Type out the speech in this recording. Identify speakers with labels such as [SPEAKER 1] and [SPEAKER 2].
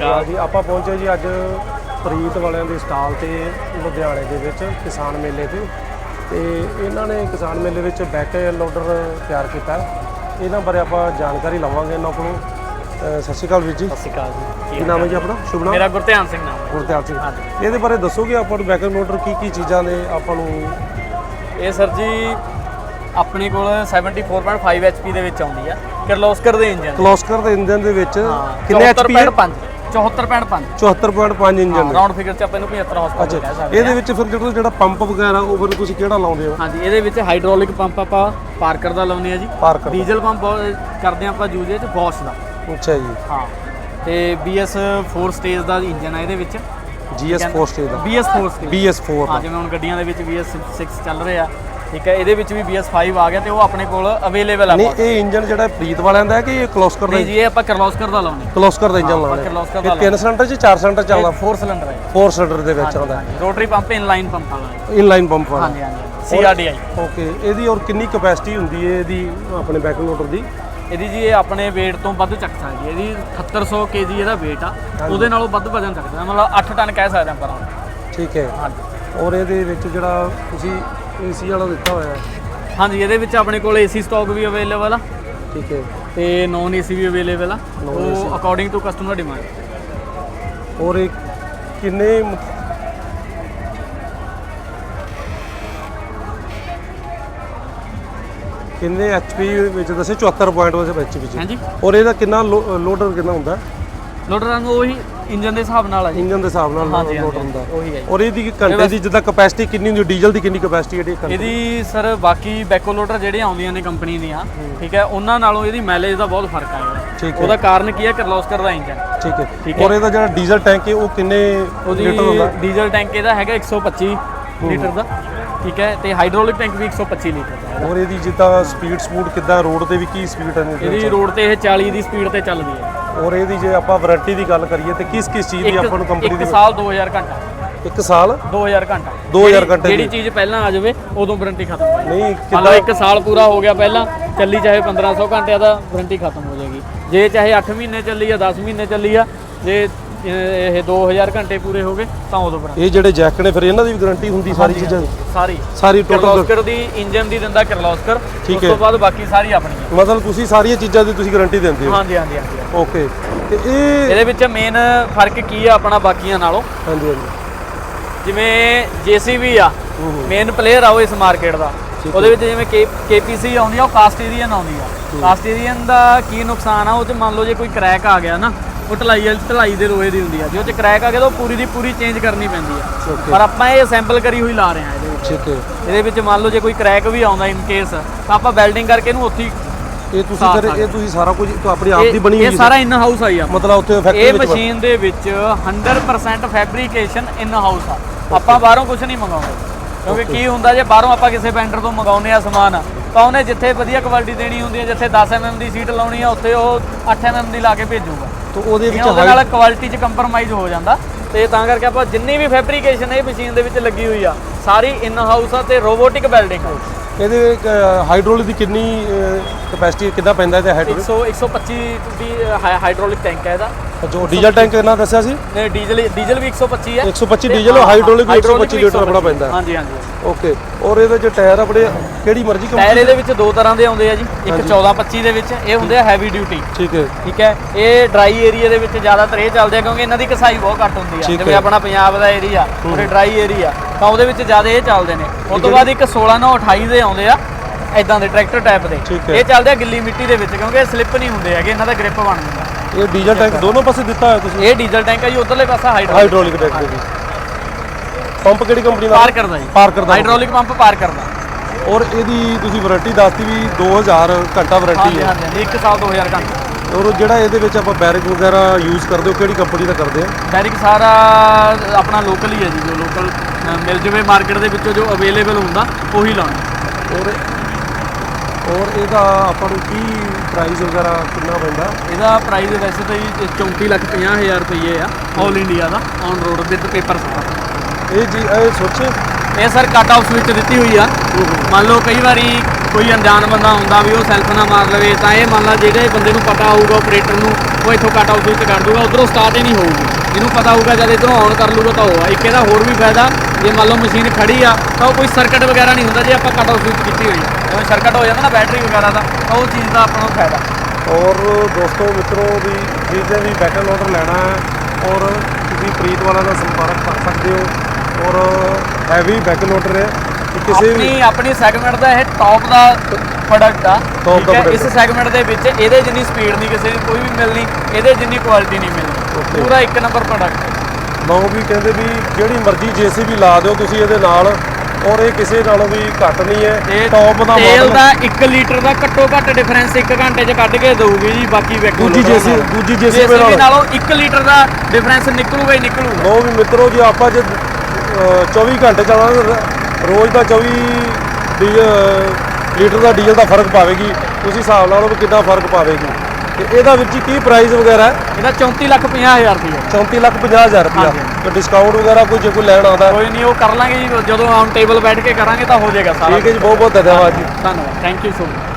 [SPEAKER 1] ਅਕਾਲ
[SPEAKER 2] ਜੀ ਆਪਾਂ ਪਹੁੰਚੇ ਜੀ ਅੱਜ ਪ੍ਰੀਤ ਵਾਲਿਆਂ ਦੇ ਸਟਾਲ ਤੇ ਲੁਧਿਆਣੇ ਦੇ ਵਿੱਚ ਕਿਸਾਨ ਮੇਲੇ ਤੇ। ਤੇ ਇਹਨਾਂ ਨੇ ਕਿਸਾਨ ਮੇਲੇ ਵਿੱਚ ਬੈਕ ਲੋਡਰ ਤਿਆਰ ਕੀਤਾ। ਇਹਨਾਂ ਬਾਰੇ ਆਪਾਂ ਜਾਣਕਾਰੀ ਲਵਾਂਗੇ ਇਹਨਾਂ ਕੋਲੋਂ। ਸਤਿ ਸ਼੍ਰੀ ਅਕਾਲ ਵੀਰ ਜੀ।
[SPEAKER 1] ਸਤਿ ਸ਼੍ਰੀ ਅਕਾਲ ਜੀ।
[SPEAKER 2] ਕੀ ਨਾਮ ਹੈ ਜੀ ਆਪਣਾ? ਸ਼ੁਭ ਨਾਮ?
[SPEAKER 1] ਮੇਰਾ ਗੁਰਧਿਆਨ ਸਿੰਘ ਨਾਮ ਹੈ।
[SPEAKER 2] ਗੁਰਤਿਆਲ ਸਿੰਘ। ਇਹਦੇ ਬਾਰੇ ਦੱਸੋਗੇ ਆਪਾਂ ਨੂੰ ਬੈਕ ਲੋਡਰ ਕੀ ਕੀ ਚੀਜ਼ਾਂ ਨੇ ਆਪਾਂ ਨੂੰ?
[SPEAKER 1] ਇਹ ਸਰ ਜੀ ਆਪਣੇ ਕੋਲ 74.5 HP ਦੇ ਵਿੱਚ ਆਉਂਦੀ ਆ। ਕਿਰਲੋਸਕਰ ਦੇ ਇੰਜਨ
[SPEAKER 2] ਕਲੋਸਕਰ ਦੇ ਇੰਜਨ ਦੇ ਵਿੱਚ ਕਿੰਨੇ ਐਚਪੀ ਹੈ?
[SPEAKER 1] 74.5 74.5
[SPEAKER 2] 74.5 ਇੰਜਨ
[SPEAKER 1] ਰਾਉਂਡ ਫਿਗਰ ਚ ਆਪਾਂ ਇਹਨੂੰ 75 ਹਾਰਸ ਪਾਵਰ ਕਹਿ ਸਕਦੇ
[SPEAKER 2] ਇਹਦੇ ਵਿੱਚ ਫਿਰ ਜਿਹੜਾ ਜਿਹੜਾ ਪੰਪ ਵਗੈਰਾ ਉਹ ਫਿਰ ਤੁਸੀਂ ਕਿਹੜਾ ਲਾਉਂਦੇ ਹੋ?
[SPEAKER 1] ਹਾਂਜੀ ਇਹਦੇ ਵਿੱਚ ਹਾਈਡ੍ਰੋਲਿਕ ਪੰਪ ਆਪਾਂ ਪਾਰਕਰ ਦਾ ਲਾਉਂਦੇ ਆ ਜੀ। ਡੀਜ਼ਲ ਪੰਪ ਕਰਦੇ ਆਪਾਂ ਯੂਜ਼ ਇਹ ਚ ਬੋਸ਼ ਦਾ।
[SPEAKER 2] ਅੱਛਾ ਜੀ।
[SPEAKER 1] ਹਾਂ ਤੇ BS 4 ਸਟੇਜ ਦਾ ਇੰਜਨ ਆ ਇਹਦੇ ਵਿੱਚ।
[SPEAKER 2] GS4 ਸਟੇਜ ਦਾ।
[SPEAKER 1] BS 4 ਸਟੇਜ
[SPEAKER 2] BS4
[SPEAKER 1] ਹਾਂ ਜਿਵੇਂ ਹੁਣ ਗੱਡੀਆਂ ਦੇ ਵਿੱਚ BS 6 ਚੱਲ ਰਿਹਾ। ਠੀਕ ਹੈ ਇਹਦੇ ਵਿੱਚ ਵੀ BS 5 ਆ ਗਿਆ ਤੇ ਉਹ ਆਪਣੇ ਕੋਲ ਅਵੇਲੇਬਲ ਆ
[SPEAKER 2] ਨਹੀਂ ਇਹ ਇੰਜਨ ਜਿਹੜਾ ਪ੍ਰੀਤ ਵਾਲਿਆਂ ਦਾ ਹੈ ਕਿ ਇਹ ਕਲੋਸਕਰ ਦਾ
[SPEAKER 1] ਨਹੀਂ ਜੀ ਇਹ ਆਪਾਂ ਕਿਰਲੋਸਕਰ ਦਾ ਲਾਉਂਦੇ
[SPEAKER 2] ਕਲੋਸਕਰ ਦਾ ਇੰਜਨ ਲਾਉਣਾ
[SPEAKER 1] ਕਿਰਲੋਸਕਰ
[SPEAKER 2] ਇਹ ਤਿੰਨ ਸਿਲੰਡਰ ਚ ਚਾਰ ਸਿਲੰਡਰ ਚੱਲਦਾ
[SPEAKER 1] 4 ਸਿਲੰਡਰ ਹੈ।
[SPEAKER 2] 4 ਸਿਲੰਡਰ ਦੇ ਵਿੱਚ ਆਉਂਦਾ।
[SPEAKER 1] ਰੋਟਰੀ ਪੰਪ ਇਨਲਾਈਨ ਪੰਪ ਵਾਲਾ।
[SPEAKER 2] ਇਨਲਾਈਨ ਪੰਪ ਵਾਲਾ।
[SPEAKER 1] ਹਾਂਜੀ ਹਾਂਜੀ CRDI
[SPEAKER 2] ਓਕੇ ਇਹਦੀ ਔਰ ਕਿੰਨੀ ਕਪੈਸਿਟੀ ਹੁੰਦੀ ਹੈ ਇਹਦੀ ਆਪਣੇ ਬੈਕ ਲੋਡਰ ਦੀ?
[SPEAKER 1] ਇਹਦੀ ਜੀ ਇਹ ਆਪਣੇ weight ਤੋਂ ਵੱਧ ਚੱਕ ਸਕਦੀ ਹੈ। ਇਹਦੀ 7800 kg ਇਹਦਾ weight ਆ। ਉਹਦੇ ਨਾਲੋਂ ਵੱਧ ਵਜ਼ਨ ਚੱਕਦਾ। ਮਤਲਬ 8 ਟਨ ਕਹਿ ਸਕਦੇ ਆਪਾਂ
[SPEAKER 2] ਠੀਕ ਹੈ।
[SPEAKER 1] ਹਾਂਜੀ।
[SPEAKER 2] ਔਰ ਇਹਦੇ ਵਿੱਚ ਜਿਹੜਾ ਤੁਸੀਂ ਏਸੀ ਵਾਲਾ ਦਿੱਤਾ ਹੋਇਆ ਹੈ।
[SPEAKER 1] ਹਾਂਜੀ ਇਹਦੇ ਵਿੱਚ ਆਪਣੇ ਕੋਲ AC ਸਟਾਕ ਵੀ ਅਵੇਲੇਬਲ ਆ।
[SPEAKER 2] ਠੀਕ ਹੈ।
[SPEAKER 1] ਤੇ ਨੌਨ AC ਵੀ ਅਵੇਲੇਬਲ ਆ। ਉਹ ਅਕੋਰਡਿੰਗ ਟੂ ਕਸਟਮਰ ਡਿਮਾਂਡ
[SPEAKER 2] ਔਰ ਇਹ ਕਿੰਨੇ ਮ- ਕਿੰਨੇ ਐਚਪੀ ਵਿੱਚ ਦੱਸੇ? 74 ਪੁਆਇੰਟ ਐਚਪੀ ਵਿੱਚ।
[SPEAKER 1] ਹਾਂਜੀ।
[SPEAKER 2] ਔਰ ਇਹਦਾ ਕਿੰਨਾ ਲੋਡਰ ਕਿੰਨਾ ਹੁੰਦਾ?
[SPEAKER 1] ਲੋਡਰਾਂ ਨੂੰ ਉਹੀ ਇੰਜਨ ਦੇ ਹਿਸਾਬ ਨਾਲ ਆ ਜੀ।
[SPEAKER 2] ਇੰਜਨ ਦੇ ਹਿਸਾਬ ਨਾਲ
[SPEAKER 1] ਹਾਂਜੀ
[SPEAKER 2] ਹੁੰਦਾ।
[SPEAKER 1] ਉਹੀ ਹੈ ਜੀ।
[SPEAKER 2] ਔਰ ਇਹਦੀ ਘੰਟੇ ਦੀ ਜਿੱਦਾਂ ਕਪੈਸਿਟੀ ਕਿੰਨੀ ਹੁੰਦੀ ਡੀਜ਼ਲ ਦੀ ਕਿੰਨੀ ਕਪੈਸਿਟੀ ਜਿਹੜੀ ਘੰਟੇ ਦੀ?
[SPEAKER 1] ਇਹਦੀ ਸਰ ਬਾਕੀ ਬੈਕੋ ਲੋਡਰ ਜਿਹੜੇ ਆਉਂਦੀਆਂ ਨੇ ਕੰਪਨੀ ਦੀਆਂ ਠੀਕ ਹੈ ਉਹਨਾਂ ਨਾਲੋਂ ਇਹਦੀ ਮਾਈਲੇਜ ਦਾ ਬਹੁਤ ਫ਼ਰਕ
[SPEAKER 2] ਠੀਕ ਹੈ।
[SPEAKER 1] ਉਹਦਾ ਕਾਰਨ ਕੀ ਹੈ? ਕਿਰਲੋਸਕਰ ਦਾ ਇੰਜਨ।
[SPEAKER 2] ਠੀਕ ਹੈ।
[SPEAKER 1] ਠੀਕ ਹੈ।
[SPEAKER 2] ਔਰ ਇਹਦਾ ਜਿਹੜਾ ਡੀਜ਼ਲ ਟੈਂਕ ਹੈ ਉਹ ਕਿੰਨੇ
[SPEAKER 1] ਉਹਦੀ
[SPEAKER 2] ਲੀਟਰ ਹੁੰਦਾ?
[SPEAKER 1] ਡੀਜ਼ਲ ਟੈਂਕ ਇਹਦਾ ਹੈਗਾ 125 ਲੀਟਰ ਦਾ। ਠੀਕ ਹੈ ਤੇ ਹਾਈਡ੍ਰੋਲਿਕ ਟੈਂਕ ਵੀ 125 ਲੀਟਰ ਦਾ ਹੈ
[SPEAKER 2] ਔਰ ਇਹਦੀ ਜਿੱਦਾਂ ਸਪੀਡ ਸਪੂਡ ਕਿੱਦਾਂ ਰੋਡ ਤੇ ਵੀ ਕੀ ਸਪੀਡ ਹੈ ਇਹਦੀ?
[SPEAKER 1] ਇਹਦੀ ਰੋਡ ਤੇ ਇਹ 40 ਦੀ ਸਪੀਡ ਤੇ ਚੱਲਦੀ ਹੈ।
[SPEAKER 2] ਔਰ ਇਹਦੀ ਜੇ ਆਪਾਂ ਵਾਰੰਟੀ ਦੀ ਗੱਲ ਕਰੀਏ ਤੇ ਕਿਸ ਕਿਸ ਚੀਜ਼ ਦੀ ਆਪਾਂ ਨੂੰ ਕੰਪਨੀ
[SPEAKER 1] ਇੱਕ
[SPEAKER 2] ਦੀ
[SPEAKER 1] ਸਾਲ 2000 ਘੰਟਾ।
[SPEAKER 2] ਇੱਕ ਸਾਲ?
[SPEAKER 1] 2000 ਘੰਟਾ।
[SPEAKER 2] 2000
[SPEAKER 1] ਜਿਹੜੀ-
[SPEAKER 2] ਘੰਟੇ
[SPEAKER 1] ਜਿਹੜੀ। ਚੀਜ਼ ਪਹਿਲਾਂ ਆ ਜਾਵੇ ਉਦੋਂ ਵਾਰੰਟੀ ਖਤਮ ਹੋ ਜਾਏਗੀ।
[SPEAKER 2] ਨਹੀਂ
[SPEAKER 1] ਲਓ ਇੱਕ ਸਾਲ ਪੂਰਾ ਹੋ ਗਿਆ ਪਹਿਲਾਂ ਚੱਲੀ ਚਾਹੇ 1500 ਘੰਟਿਆਂ ਦਾ ਵਾਰੰਟੀ ਖਤਮ ਹੋ ਜਾਏਗੀ। ਜੇ ਚਾਹੇ 8 ਮਹੀਨੇ ਚੱਲੀ ਆ 10 ਮਹੀਨੇ ਚੱਲੀ ਆ ਜੇ ਇਹ ਇਹ 2000 ਘੰਟੇ ਪੂਰੇ ਹੋ ਗਏ ਤਾਂ ਉਦੋਂ ਵਾਰੰਟੀ
[SPEAKER 2] ਇਹ ਜਿਹੜੇ ਜੈਕ ਨੇ ਫਿਰ ਇਹਨਾਂ ਦੀ ਵੀ ਗਾਰੰਟੀ ਹੁੰਦੀ ਸਾਰੀ ਚੀਜ਼ਾਂ ਦੀ?
[SPEAKER 1] ਸਾਰੀ।
[SPEAKER 2] ਸਾਰੀ ਟੋਟਲ
[SPEAKER 1] ਕਿਰਲੋਸਕਰ ਦੀ ਇੰਜਨ ਦੀ ਦਿੰਦਾ ਕਿਰਲੋਸਕਰ ਉਸ। ਤੋਂ ਬਾਅਦ ਬਾਕੀ ਸਾਰੀ ਆਪਣੀ।
[SPEAKER 2] ਮਤਲਬ ਤੁਸੀਂ ਸਾਰੀਆਂ ਚੀਜ਼ਾਂ ਦੀ ਤੁਸੀਂ ਗਾਰੰਟੀ ਦਿੰਦੇ ਹੋ?
[SPEAKER 1] ਹਾਂਜੀ ਹਾਂਜੀ ਹਾਂਜੀ
[SPEAKER 2] ਓਕੇ ਤੇ ਇਹ
[SPEAKER 1] ਇਹਦੇ ਵਿੱਚ ਮੇਨ ਫ਼ਰਕ ਕੀ ਆ ਆਪਣਾ ਬਾਕੀਆਂ ਨਾਲੋਂ?
[SPEAKER 2] ਹਾਂਜੀ ਹਾਂਜੀ।
[SPEAKER 1] ਜਿਵੇਂ JCB ਆ ਮੇਨ ਪਲੇਅਰ ਆ ਉਹ ਇਸ ਮਾਰਕੀਟ ਦਾ। ਉਹਦੇ ਵਿੱਚ ਜਿਵੇਂ KPC ਆਉਂਦੀ ਆ ਉਹ ਕਾਸਟ ਏਰੀਅਨ ਆਉਂਦੀ ਆ। ਕਾਸਟ ਏਰੀਅਨ ਦਾ ਕੀ ਨੁਕਸਾਨ ਆ ਉਹ ਤੇ ਮੰਨ ਲਓ ਜੇ ਕੋਈ ਕ੍ਰੈਕ ਆ ਗਿਆ ਨਾ ਉਹ ਢਲਾਈ ਵਾਲੀ ਢਲਾਈ ਦੇ ਲੋਹੇ ਦੀ ਹੁੰਦੀ ਆ ਜੇ ਉਹ ਚ ਕ੍ਰੈਕ ਆ ਗਿਆ ਤਾਂ ਉਹ ਪੂਰੀ ਦੀ ਪੂਰੀ ਚੇਂਜ ਕਰਨੀ ਪੈਂਦੀ ਆ। ਪਰ ਆਪਾਂ ਇਹ ਅਸੈਂਬਲ ਕਰੀ ਹੋਈ ਲਾ ਰਹੇ ਆ ਇਹਦੇ ਵਿੱਚ।
[SPEAKER 2] ਠੀਕ ਹੈ।
[SPEAKER 1] ਇਹਦੇ ਵਿੱਚ ਮੰਨ ਲਓ ਜੇ ਕੋਈ ਕ੍ਰੈਕ ਵੀ ਆਉਂਦਾ ਇਨ ਕੇਸ ਤਾਂ ਆਪਾਂ ਵੈਲਡਿੰਗ ਕਰਕੇ ਇਹਨੂੰ ਉੱਥੇ ਹੀ
[SPEAKER 2] ਇਹ ਤੁਸੀਂ ਫਿਰ ਇਹ ਤੁਸੀਂ ਸਾਰਾ ਕੁਝ ਤੋਂ ਆਪਣੀ ਆਪ ਦੀ
[SPEAKER 1] ਇਹ-
[SPEAKER 2] ਬਣੀ
[SPEAKER 1] ਇਹ
[SPEAKER 2] ਹੋਈ
[SPEAKER 1] ਸਾਰਾ ਇਨ ਹਾਊਸ ਆਈ ਆ
[SPEAKER 2] ਮਤਲਬ ਉੱਥੇ ਫੈਕਟਰੀ
[SPEAKER 1] ਇਹ
[SPEAKER 2] ਵਿੱਚ ਬਣ-
[SPEAKER 1] ਮਸ਼ੀਨ ਦੇ ਵਿੱਚ 100% ਫੈਬਰੀਕੇਸ਼ਨ ਇਨ ਹਾਊਸ ਆ। ਆਪਾਂ ਬਾਹਰੋਂ ਕੁਝ ਨਹੀਂ ਮੰਗਾਉਂਦੇ। ਕਿਉਂਕਿ ਕੀ ਹੁੰਦਾ ਜੇ ਬਾਹਰੋਂ ਆਪਾਂ ਕਿਸੇ ਵੈਂਡਰ ਤੋਂ ਮੰਗਾਉਂਦੇ ਆ ਸਮਾਨ ਤਾਂ ਉਹਨੇ ਜਿੱਥੇ ਵਧੀਆ ਕੁਆਲਿਟੀ ਦੇਣੀ ਹੁੰਦੀ ਹੈ ਜਿੱਥੇ 10 mm ਦੀ ਸੀਟ ਲਾਉਣੀ ਆ ਉੱਥੇ ਉਹ 8 mm ਦੀ ਲਾ ਕੇ ਭੇਜੂਗਾ।
[SPEAKER 2] ਤਾਂ ਉਹਦੇ ਵਿੱਚ
[SPEAKER 1] ਉਹਦੇ ਨਾਲ ਕੁਆਲਿਟੀ 'ਚ ਕੰਪਰੋਮਾਈਜ਼ ਹੋ ਜਾਂਦਾ। ਤੇ ਤਾਂ ਕਰਕੇ ਆਪਾਂ ਜਿੰਨੀ ਵੀ ਫੈਬਰੀਕੇਸ਼ਨ ਇਹ ਮਸ਼ੀਨ ਦੇ ਵਿੱਚ ਲੱਗੀ ਹੋਈ ਆ ਸਾਰੀ ਇਨ ਹਾਊਸ ਆ ਤੇ ਰੋਬੋਟਿਕ ਵੈਲਡਿੰਗ
[SPEAKER 2] ਇਹਦੇ ਹਾਈਡ੍ਰੋਲਿਕ ਦੀ ਕਿੰਨੀ ਕਪੈਸਿਟੀ ਕਿੱਦਾਂ ਪੈਂਦਾ ਇਹਦਾ ਹਾਈਡ੍ਰੋਲਿਕ
[SPEAKER 1] 100 125 ਦੀ ਹਾਈਡ੍ਰੋਲਿਕ ਟੈਂਕ ਹੈ ਇਹਦਾ।
[SPEAKER 2] ਜੋ ਡੀਜ਼ਲ ਟੈਂਕ ਕਿੰਨਾ ਦੱਸਿਆ ਸੀ?
[SPEAKER 1] ਨੇ ਡੀਜ਼ਲ ਡੀਜ਼ਲ ਵੀ 125 ਹੈ
[SPEAKER 2] 125
[SPEAKER 1] ਤੇ
[SPEAKER 2] ਡੀਜ਼ਲ ਹਾਈਡ੍ਰੋਲਿਕ ਵੀ
[SPEAKER 1] ਹਾਈਡ੍ਰੋਲਿਕ
[SPEAKER 2] 125 ਲੀਟਰ ਆਪਣਾ ਪੈਂਦਾ।
[SPEAKER 1] ਹਾਂਜੀ ਹਾਂਜੀ।
[SPEAKER 2] ਓਕੇ। ਔਰ ਇਹਦੇ ਚ ਟਾਇਰ ਆਪਣੇ ਕਿਹੜੀ ਮਰਜ਼ੀ
[SPEAKER 1] ਟਾਇਰ
[SPEAKER 2] ਕੰਪਨੀ
[SPEAKER 1] ਇਹਦੇ ਵਿੱਚ ਦੋ ਤਰ੍ਹਾਂ ਦੇ ਆਉਂਦੇ ਆ ਜੀ ਇੱਕ 14 25 ਦੇ ਵਿੱਚ ਇਹ ਹੁੰਦੇ ਆ ਹੈਵੀ ਡਿਊਟੀ
[SPEAKER 2] ਠੀਕ ਹੈ।
[SPEAKER 1] ਠੀਕ ਹੈ ਇਹ ਡਰਾਈ ਏਰੀਆ ਦੇ ਵਿੱਚ ਜ਼ਿਆਦਾਤਰ ਇਹ ਚੱਲਦੇ ਆ ਕਿਉਂਕਿ ਇਹਨਾਂ ਦੀ ਕਸਾਈ ਬਹੁਤ ਘੱਟ ਹੁੰਦੀ ਆ।
[SPEAKER 2] ਠੀਕ
[SPEAKER 1] ਜਿਵੇਂ
[SPEAKER 2] ਹੈ।
[SPEAKER 1] ਆਪਣਾ ਪੰਜਾਬ ਦਾ ਏਰੀਆ ਉਹਦੇ ਡਰਾਈ ਏਰੀਆ ਤਾਂ ਉਹਦੇ ਵਿੱਚ ਜ਼ਿਆਦਾ ਇਹ ਚੱਲਦੇ ਨੇ। ਉਸ ਤੋਂ ਬਾਅਦ ਇੱਕ 16 9 28 ਦੇ ਆਉਂਦੇ ਆ ਐਦਾਂ ਦੇ ਟਰੈਕਟਰ ਟਾਈਪ ਦੇ।
[SPEAKER 2] ਠੀਕ ਹੈ।
[SPEAKER 1] ਇਹ ਚੱਲਦੇ ਆ ਗਿੱਲੀ ਮਿੱਟੀ ਦੇ ਵਿੱਚ ਕਿਉਂਕਿ ਇਹ ਸਲਿੱਪ ਨਹੀਂ ਹੁੰਦੇ ਹੈਗੇ ਇਹਨਾਂ ਦਾ ਗ੍ਰਿਪ ਬਣ ਜਾਂਦਾ।
[SPEAKER 2] ਇਹ ਡੀਜ਼ਲ ਟੈਂਕ ਦੋਨੋਂ ਪਾਸੇ ਦਿੱਤਾ ਹੋਇਆ ਤੁਸੀਂ?
[SPEAKER 1] ਇਹ ਡੀਜ਼ਲ ਟੈਂਕ ਹੈ ਜੀ ਉਧਰਲੇ ਪਾਸਾ ਹਾਈਡ੍ਰੋਲਿਕ
[SPEAKER 2] ਹਾਈਡ੍ਰੋਲਿਕ ਟੈਂਕ ਦੇ ਵੀ ਪੰਪ ਕਿਹੜੀ ਕੰਪਨੀ ਦਾ?
[SPEAKER 1] ਪਾਰ ਕਰਦਾ ਜੀ।
[SPEAKER 2] ਪਾਰ ਕਰਦਾ।
[SPEAKER 1] ਹਾਈਡ੍ਰੋਲਿਕ ਪੰਪ ਪਾਰ ਕਰਦਾ।
[SPEAKER 2] ਔਰ ਇਹਦੀ ਤੁਸੀਂ ਵਾਰੰਟੀ ਦੱਸਤੀ ਵੀ 2000 ਘੰਟਾ ਵਾਰੰਟੀ
[SPEAKER 1] ਹਾਂਜੀ
[SPEAKER 2] ਹੈ।
[SPEAKER 1] ਹਾਂਜੀ ਇੱਕ ਸਾਲ 2000 ਘੰਟਾ।
[SPEAKER 2] ਔਰ ਜਿਹੜਾ ਇਹਦੇ ਵਿੱਚ ਆਪਾਂ ਬੈਰਿੰਗ ਵਗੈਰਾ ਯੂਜ਼ ਕਰਦੇ ਹੋ ਕਿਹੜੀ ਕੰਪਨੀ ਦਾ ਕਰਦੇ ਆ
[SPEAKER 1] ਡਾਇਰੈਕਟ ਸਾਰਾ ਆਪਣਾ ਲੋਕਲ ਹੀ ਹੈ ਜੀ ਜੋ ਲੋਕਲ ਮਿਲ ਜਵੇ ਮਾਰਕੀਟ ਦੇ ਵਿੱਚੋਂ ਜੋ ਅਵੇਲੇਬਲ ਹੁੰਦਾ ਉਹੀ ਲਾਉਣਾ
[SPEAKER 2] ਔਰ ਔਰ ਇਹਦਾ ਆਪਾਂ ਨੂੰ ਕੀ ਪ੍ਰਾਈਸ ਵਗੈਰਾ ਕਿੰਨਾ ਪੈਂਦਾ?
[SPEAKER 1] ਇਹਦਾ ਪ੍ਰਾਈਸ ਵੈਸੇ ਤਾਂ ਜੀ 34 ਲੱਖ 50 ਹਜ਼ਾਰ ਰੁਪਏ ਆ 올 ਇੰਡੀਆ ਦਾ ਔਨ ਰੋਡ ਵਿਦ ਪੇਪਰ ਸਾਰਾ।
[SPEAKER 2] ਇਹ ਜੀ ਇਹ ਸੋਚੇ।
[SPEAKER 1] ਇਹ ਸਰ ਕੱਟ ਆਫ ਵਿੱਚ ਦਿੱਤੀ ਹੋਈ ਆ। ਮੰਨ ਲਓ ਕਈ ਵਾਰੀ ਕੋਈ ਅਣਜਾਣ ਬੰਦਾ ਹੁੰਦਾ ਵੀ ਉਹ ਸੈਲਫ ਨਾ ਮਾਰ ਲਵੇ, ਤਾਂ ਇਹ ਮੰਨ ਲਾ ਜਿਹੜੇ ਬੰਦੇ ਨੂੰ ਪਤਾ ਹੋਊਗਾ ਆਪਰੇਟਰ ਨੂੰ, ਉਹ ਇੱਥੋਂ ਕੱਟ ਆਊਟ ਸਵਿਚ ਕਰ ਦੂਗਾ, ਉਧਰੋਂ ਸਟਾਰਟ ਹੀ ਨਹੀਂ ਹੋਊਗੀ। ਜਿਹਨੂੰ ਪਤਾ ਹੋਊਗਾ ਜਦ ਇਧਰੋਂ ਆਨ ਕਰ ਲੂਗਾ ਤਾਂ ਉਹ ਆ। ਇੱਕ ਇਹਦਾ ਹੋਰ ਵੀ ਫਾਇਦਾ, ਜੇ ਮੰਨ ਲਓ ਮਸ਼ੀਨ ਖੜੀ ਆ, ਤਾਂ ਉਹ ਕੋਈ ਸਰਕਟ ਵਗੈਰਾ ਨਹੀਂ ਹੁੰਦਾ, ਜੇ ਆਪਾਂ ਕੱਟ ਆਊਟ ਸਵਿਚ ਕੀਤੀ ਹੋਈ ਆ। ਜਿਵੇਂ ਸਰਕਟ ਹੋ ਜਾਂਦਾ ਨਾ ਬੈਟਰੀ ਵਗੈਰਾ ਦਾ, ਤਾਂ ਉਹ ਚੀਜ਼ ਦਾ ਆਪਾਂ ਨੂੰ ਫਾਇਦਾ।
[SPEAKER 2] ਔਰ ਦੋਸਤੋ, ਮਿੱਤਰੋ, ਵੀ ਜਿਹਦੇ ਵੀ ਬੈਕਲ ਆਰਡਰ ਲੈਣਾ ਹੈ, ਔਰ ਤੁਸੀਂ ਪ੍ਰੀਤ ਵਾਲਾ ਦਾ ਸੰਪਰਕ ਕਰ ਸਕਦੇ ਹੋ। ਔਰ ਹੈਵੀ ਬੈਕਲ ਆਰਡਰ ਹੈ। ਕਿ ਕਿਸੇ ਵੀ
[SPEAKER 1] ਆਪਣੀ ਆਪਣੀ ਸੈਗਮੈਂਟ ਦਾ ਇਹ ਟੌਪ ਦਾ ਪ੍ਰੋਡਕਟ ਆ।
[SPEAKER 2] Top
[SPEAKER 1] ਠੀਕ
[SPEAKER 2] ਦਾ
[SPEAKER 1] ਹੈ
[SPEAKER 2] product
[SPEAKER 1] ਇਸ ਸੈਗਮੈਂਟ ਦੇ ਵਿੱਚ ਇਹਦੇ ਜਿੰਨੀ ਸਪੀਡ ਨਹੀਂ ਕਿਸੇ ਨੂੰ ਕੋਈ ਵੀ ਮਿਲਣੀ ਇਹਦੇ ਜਿੰਨੀ ਕੁਆਲਿਟੀ ਨਹੀਂ ਮਿਲਣੀ।
[SPEAKER 2] Okay.
[SPEAKER 1] ਪੂਰਾ ਇੱਕ ਨੰਬਰ ਪ੍ਰੋਡਕਟ
[SPEAKER 2] ਨੌ ਵੀ ਕਹਿੰਦੇ ਵੀ ਜਿਹੜੀ ਮਰਜ਼ੀ ਜੀਸੀਬੀ ਲਾ ਦਿਓ ਤੁਸੀਂ ਇਹਦੇ ਨਾਲ ਔਰ ਇਹ ਕਿਸੇ ਨਾਲੋਂ ਵੀ ਘੱਟ ਨਹੀਂ ਹੈ। ਟੌਪ ਦਾ
[SPEAKER 1] ਤੇਲ
[SPEAKER 2] ਮਾਡਲ
[SPEAKER 1] ਦਾ 1 ਲੀਟਰ ਦਾ ਘੱਟੋ ਘੱਟ ਡਿਫਰੈਂਸ 1 ਘੰਟੇ 'ਚ ਕੱਢ ਕੇ ਦਊਗੀ ਜੀ ਬਾਕੀ ਵੇਖੋ
[SPEAKER 2] ਦੂਜੀ
[SPEAKER 1] ਲੋਕਾਂ
[SPEAKER 2] JC। ਦੂਜੀ JCB
[SPEAKER 1] JCB
[SPEAKER 2] ਨਾਲੋਂ।
[SPEAKER 1] ਨਾਲੋਂ 1 ਲੀਟਰ ਦਾ ਡਿਫਰੈਂਸ ਨਿਕਲੂਗਾ ਹੀ ਨਿਕਲੂਗਾ।
[SPEAKER 2] ਲੋ ਵੀ ਮਿੱਤਰੋ ਜੀ ਆਪਾਂ ਜੇ 24 ਘੰਟੇ ਰ- ਰੋਜ਼ ਦਾ 24 ਡੀਜ਼ਲ ਲੀਟਰ ਦਾ ਡੀਜ਼ਲ ਦਾ ਫ਼ਰਕ ਪਾਵੇਗੀ। ਤੁਸੀਂ ਹਿਸਾਬ ਲਾ ਲਓ ਵੀ ਕਿੰਨਾ ਫ਼ਰਕ ਪਾਵੇਗੀ। ਤੇ ਇਹਦਾ ਵਿੱਚ ਕੀ ਪ੍ਰਾਈਸ ਵਗੈਰਾ? ਹੈ
[SPEAKER 1] ਇਹਦਾ 34 ਲੱਖ 50 ਹਜ਼ਾਰ ਰੁਪਏ
[SPEAKER 2] 34 ਲੱਖ 50 ਹਜ਼ਾਰ ਰੁਪਇਆ
[SPEAKER 1] ਹਾਂਜੀ।
[SPEAKER 2] ਤੇ ਡਿਸਕਾਊਂਟ ਵਗੈਰਾ ਕੋਈ ਜੇ ਕੋਈ ਲੈਣ ਆਉਂਦਾ?
[SPEAKER 1] ਕੋਈ ਨਹੀਂ ਉਹ ਕਰ ਲਾਂਗੇ ਜੀ। ਜਦੋਂ ਆਨ ਟੇਬਲ ਬੈਠ ਕੇ ਕਰਾਂਗੇ ਤਾਂ ਹੋ ਜਾਏਗਾ ਸਾਰਾ।
[SPEAKER 2] ਠੀਕ ਹੈ ਜੀ ਬਹੁਤ ਬਹੁਤ ਧੰਨਵਾਦ ਜੀ।
[SPEAKER 1] ਧੰਨਵਾਦ। Thank you so much